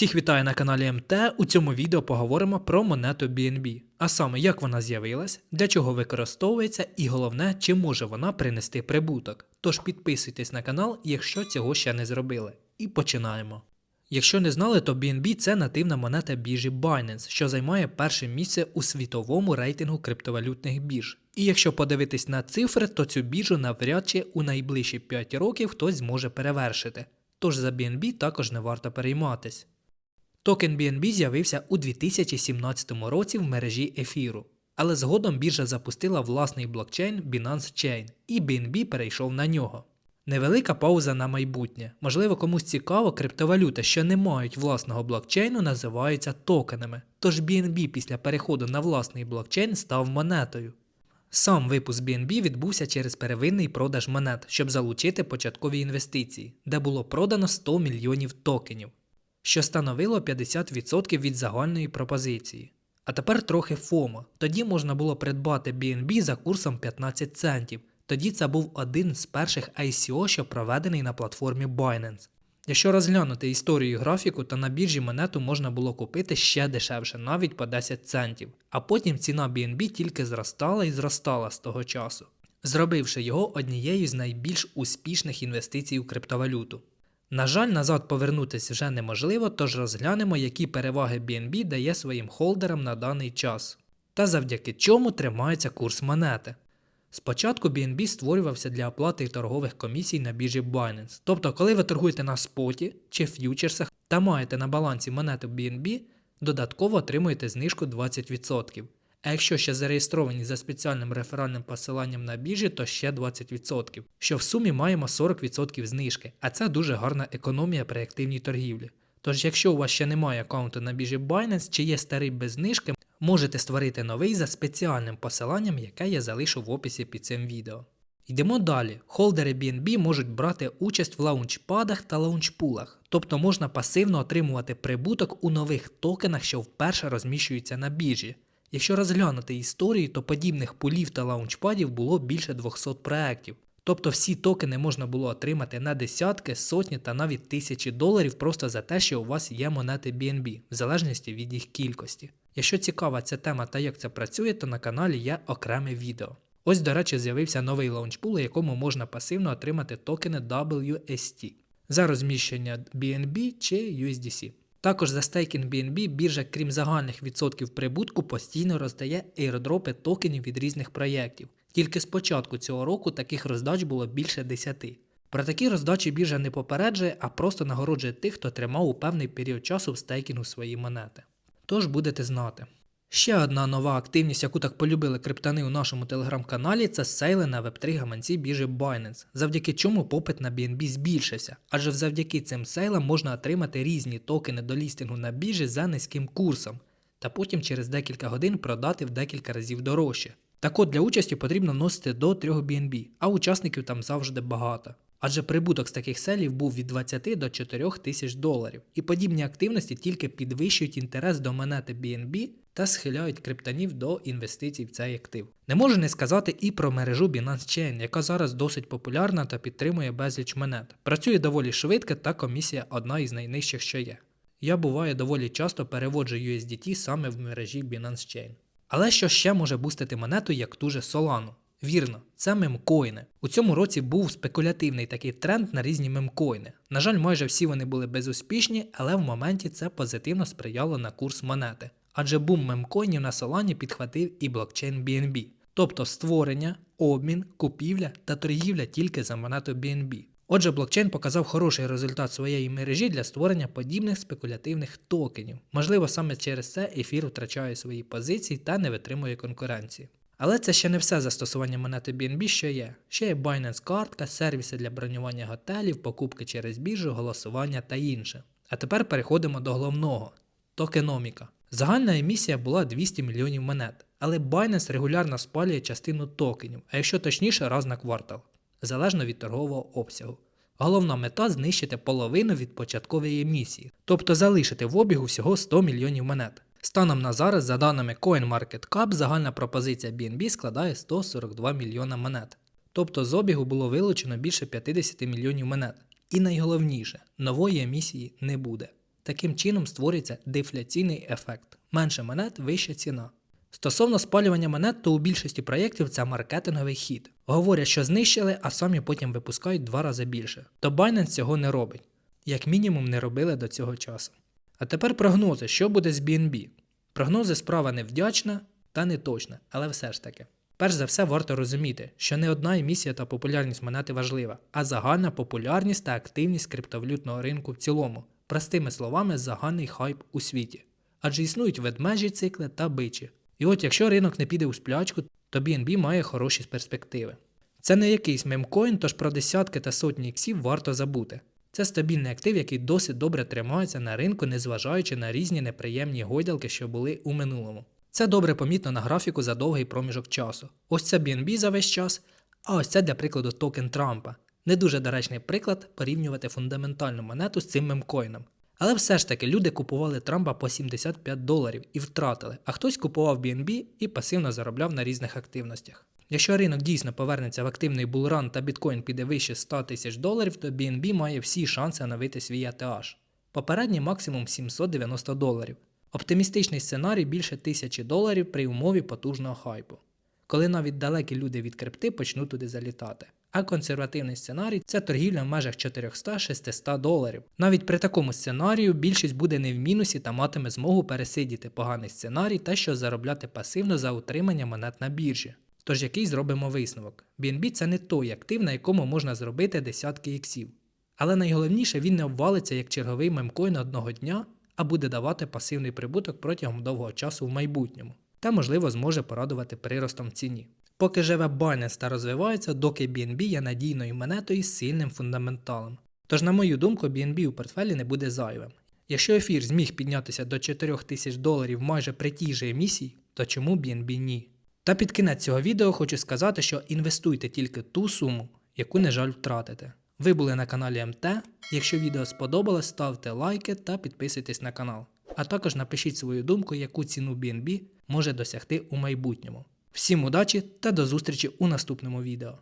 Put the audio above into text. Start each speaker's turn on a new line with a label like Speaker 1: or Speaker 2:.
Speaker 1: Всіх вітаю на каналі МТ. У цьому відео поговоримо про монету BNB, а саме як вона з'явилась, для чого використовується і головне, чи може вона принести прибуток. Тож підписуйтесь на канал, якщо цього ще не зробили. І починаємо. Якщо не знали, то BNB це нативна монета біржі Binance, що займає перше місце у світовому рейтингу криптовалютних бірж. І якщо подивитись на цифри, то цю біржу навряд чи у найближчі 5 років хтось зможе перевершити. Тож за BNB також не варто перейматись. Токен BNB з'явився у 2017 році в мережі ефіру, але згодом біржа запустила власний блокчейн Binance Chain, і BNB перейшов на нього. Невелика пауза на майбутнє. Можливо, комусь цікаво, криптовалюти, що не мають власного блокчейну, називаються токенами. Тож BNB після переходу на власний блокчейн став монетою. Сам випуск BNB відбувся через первинний продаж монет, щоб залучити початкові інвестиції, де було продано 100 мільйонів токенів, що становило 50% від загальної пропозиції. А тепер трохи FOMO. Тоді можна було придбати BNB за курсом 15 центів. Тоді це був один з перших ICO, що проведений на платформі Binance. Якщо розглянути історію графіку, то на біржі монету можна було купити ще дешевше, навіть по 10 центів, а потім ціна BNB тільки зростала і зростала з того часу, зробивши його однією з найбільш успішних інвестицій у криптовалюту. На жаль, назад повернутися вже неможливо, тож розглянемо, які переваги BNB дає своїм холдерам на даний час, та завдяки чому тримається курс монети. Спочатку BNB створювався для оплати торгових комісій на біржі Binance. Тобто, коли ви торгуєте на споті чи ф'ючерсах та маєте на балансі монету BNB, додатково отримуєте знижку 20%. А якщо ще зареєстровані за спеціальним реферальним посиланням на біржі, то ще 20%, що в сумі маємо 40% знижки, а це дуже гарна економія при активній торгівлі. Тож, якщо у вас ще немає аккаунту на біржі Binance чи є старий без знижки, можете створити новий за спеціальним посиланням, яке я залишу в описі під цим відео. Йдемо далі. Холдери BNB можуть брати участь в лаунчпадах та лаунчпулах, тобто можна пасивно отримувати прибуток у нових токенах, що вперше розміщуються на біржі. Якщо розглянути історію, то подібних пулів та лаунчпадів було більше 200 проєктів. Тобто всі токени можна було отримати на десятки, сотні та навіть тисячі доларів просто за те, що у вас є монети BNB, в залежності від їх кількості. Якщо цікава ця тема та як це працює, то на каналі є окреме відео. Ось, до речі, з'явився новий лаунчпул, у якому можна пасивно отримати токени WST за розміщення BNB чи USDC. Також за стейкінг BNB біржа, крім загальних відсотків прибутку, постійно роздає ейрдропи токенів від різних проєктів. Тільки з початку цього року таких роздач було більше 10. Про такі роздачі біржа не попереджує, а просто нагороджує тих, хто тримав у певний період часу в стейкінгу свої монети. Тож будете знати. Ще одна нова активність, яку так полюбили криптани у нашому телеграм-каналі, це сейли на веб3 гаманці біржі Binance, завдяки чому попит на BNB збільшився, адже завдяки цим сейлам можна отримати різні токени до лістингу на біржі за низьким курсом, та потім через декілька годин продати в декілька разів дорожче. Так от для участі потрібно вносити до 3 BNB, а учасників там завжди багато. Адже прибуток з таких селів був від 20 до 4 тисяч доларів, і подібні активності тільки підвищують інтерес до монети BNB та схиляють криптонів до інвестицій в цей актив. Не можу не сказати і про мережу Binance Chain, яка зараз досить популярна та підтримує безліч монет. Працює доволі швидко та комісія одна із найнижчих, що є. Я буває доволі часто переводжу USDT саме в мережі Binance Chain. Але що ще може бустити монету, як ту же Solana? Вірно, це мемкоїни. У цьому році був спекулятивний такий тренд на різні мемкоїни. На жаль, майже всі вони були безуспішні, але в моменті це позитивно сприяло на курс монети. Адже бум мемкоїнів на Solana підхватив і блокчейн BNB, тобто створення, обмін, купівля та торгівля тільки за монету BNB. Отже, блокчейн показав хороший результат своєї мережі для створення подібних спекулятивних токенів. Можливо, саме через це ефір втрачає свої позиції та не витримує конкуренції. Але це ще не все застосування монети BNB, що є. Ще є Binance картка, сервіси для бронювання готелів, покупки через біржу, голосування та інше. А тепер переходимо до головного токеноміка. Загальна емісія була 200 мільйонів монет, але Binance регулярно спалює частину токенів, а якщо точніше, раз на квартал, залежно від торгового обсягу. Головна мета знищити половину від початкової емісії, тобто залишити в обігу всього 100 мільйонів монет. Станом на зараз, за даними CoinMarketCap, загальна пропозиція BNB складає 142 мільйона монет. Тобто з обігу було вилучено більше 50 мільйонів монет. І найголовніше, нової емісії не буде. Таким чином створюється дефляційний ефект. Менше монет, вища ціна. Стосовно спалювання монет, то у більшості проєктів це маркетинговий хід. Говорять, що знищили, а самі потім випускають два рази більше. То Binance цього не робить. Як мінімум не робили до цього часу. А тепер прогнози, що буде з BNB. Прогнози справа невдячна та не точна, але все ж таки. Перш за все, варто розуміти, що не одна емісія та популярність монети важлива, а загальна популярність та активність криптовалютного ринку в цілому, простими словами, загальний хайп у світі. Адже існують ведмежі цикли та бичі. І от якщо ринок не піде у сплячку, то BNB має хороші перспективи. Це не якийсь мемкоін, тож про десятки та сотні іксів варто забути. Це стабільний актив, який досить добре тримається на ринку, незважаючи на різні неприємні гойдалки, що були у минулому. Це добре помітно на графіку за довгий проміжок часу. Ось це BNB за весь час, а ось це для прикладу токен Трампа. Не дуже доречний приклад порівнювати фундаментальну монету з цим мемкоїном. Але все ж таки люди купували Трампа по 75 доларів і втратили, а хтось купував BNB і пасивно заробляв на різних активностях. Якщо ринок дійсно повернеться в активний булран та біткоін піде вище 100 тисяч доларів, то BNB має всі шанси оновити свій ATH. Попередній максимум 790 доларів. Оптимістичний сценарій більше 1000 доларів при умові потужного хайпу. Коли навіть далекі люди від крипти почнуть туди залітати. А консервативний сценарій це торгівля в межах 400-600 доларів. Навіть при такому сценарію більшість буде не в мінусі та матиме змогу пересидіти поганий сценарій та що заробляти пасивно за утримання монет на біржі. Тож який зробимо висновок? BNB це не той актив, на якому можна зробити десятки іксів. Але найголовніше він не обвалиться як черговий мемкоін одного дня, а буде давати пасивний прибуток протягом довгого часу в майбутньому, та можливо зможе порадувати приростом ціні. Поки живе Binance та розвивається, доки BNB є надійною монетою з сильним фундаменталом. Тож, на мою думку, BNB у портфелі не буде зайвим. Якщо ефір зміг піднятися до 4000 доларів майже при тій же емісії, то чому BNB ні? Та під кінець цього відео хочу сказати, що інвестуйте тільки ту суму, яку не жаль втратити. Ви були на каналі МТ. Якщо відео сподобалось, ставте лайки та підписуйтесь на канал. А також напишіть свою думку, яку ціну BNB може досягти у майбутньому. Всім удачі та до зустрічі у наступному відео.